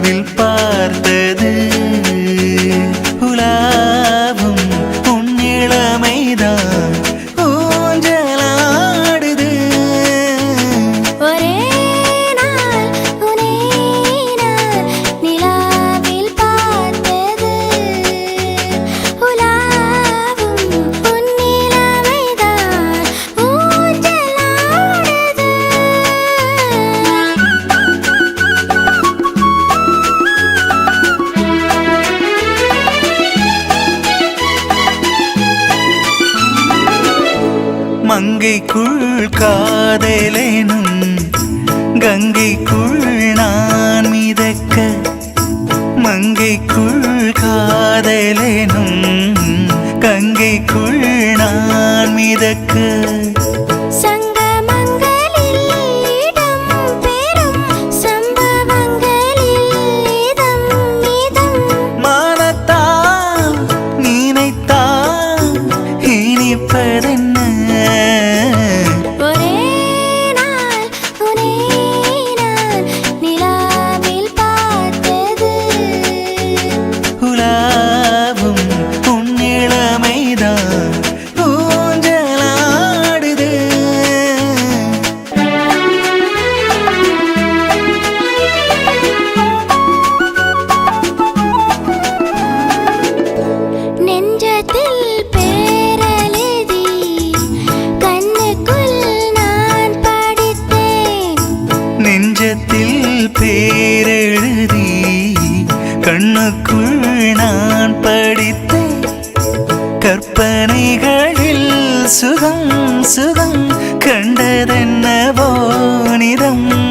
நிலாவில் மங்கைக்குள் காதலேனும் கங்கைக்குள் நான் மிதக்க மங்கைக்குள் காதலேனும் கங்கைக்குள் நான் மிதக்க. பேரெழுதி கண்ணுக்குள் நான் படித்த கற்பனைகளில் சுகம் சுகம் கண்டதென்னவோ நிதம்.